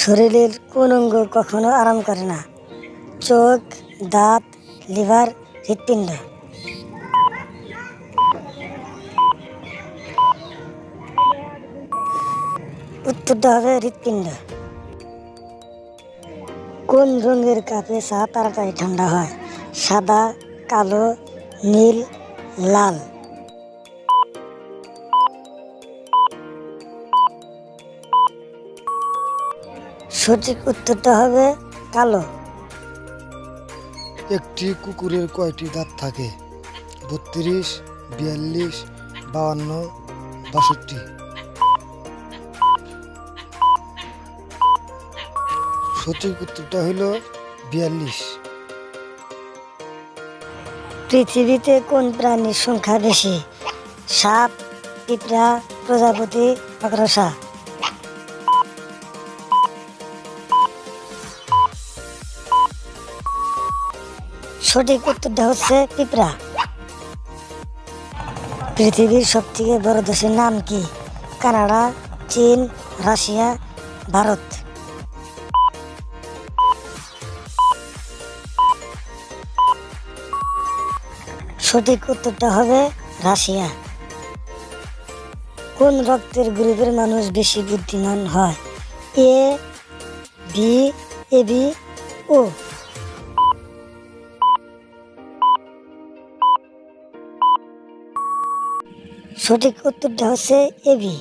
শরীরের কোন অঙ্গ কখনো আরাম করে না। চোখ, দাঁত, লিভার, হৃৎপিণ্ড। উত্তরটা হবে হৃৎপিণ্ড। কোন রঙের কাপে চা তাড়াতাড়ি ঠান্ডা হয়? সাদা, কালো, নীল, লাল। সঠিক উত্তরটা হবে কালো। একটি কুকুরের কয়টি দাঁত থাকে? বত্রিশ বিয়াল্লিশ বাউান্ন বাষট্টি। সঠিক উত্তরটা হইল বিয়াল্লিশ। পৃথিবীতে কোন প্রাণীর সংখ্যা বেশি? সাপ পিঁপড়া প্রজাপতি মাকড়সা সঠিক উত্তরটা হচ্ছে পিঁপড়া। পৃথিবীর সবথেকে বড় দেশের নাম কি? কানাডা, চীন, রাশিয়া, ভারত। সঠিক উত্তরটা হবে রাশিয়া। কোন রক্তের গ্রুপের মানুষ বেশি বুদ্ধিমান হয়? এ বি এ বি ও সঠিক উত্তরটা হচ্ছে এ বি